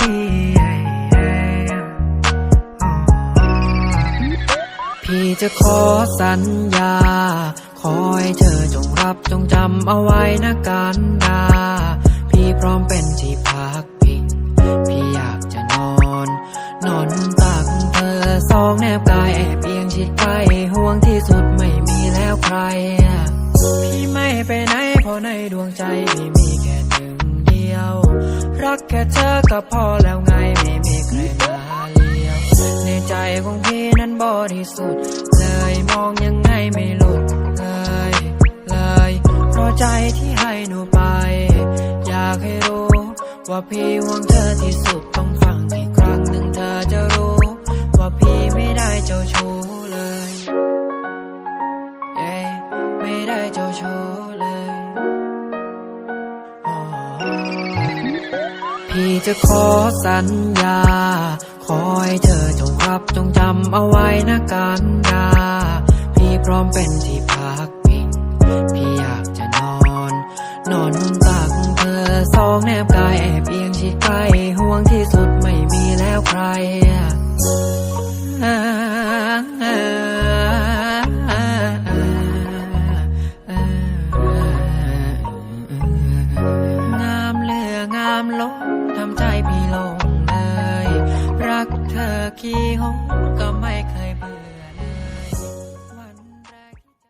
พี่พี่จะขอสัญญา ขอให้เธอจงรับจงจำเอาไว้นะการดา พี่พร้อมเป็นที่พักพิง พี่อยากจะนอน นอนตักเธอสองแนบกายแอบเอียงชิดใกล้ห่วงที่สุดไม่มีแล้วใคร พี่ไม่ไปไหนเพราะในดวงใจพี่มีแค่หนึ่งเดียว รักแค่เธอก็พอแล้วไงไม่มีใครมาเลี้ยวในใจของพี่นั้นบริสุทธิ์เลยมองยังไงไม่หลุดเลยเลยเพราะใจที่ให้หนูไป อยากให้รู้ ว่าพี่ห่วงเธอที่สุดต้องฟังอีกครั้งหนึ่งเธอจะรู้ ว่าพี่ไม่ได้เจ้าชู้เลยเอ้ยไม่ได้เจ้าชู้ พี่จะขอสัญญาขอให้เธอจงรับจงจำเอาไว้นะการดาพี่พร้อมเป็นที่พักพิงพี่อยากจะนอน นอนตักเธอสองแนบกายแอบเอียงชิดใกล้ห่วงที่สุดไม่มีแล้วใครงามเลืองามล้น รักเธอกี่หนก็ไม่เค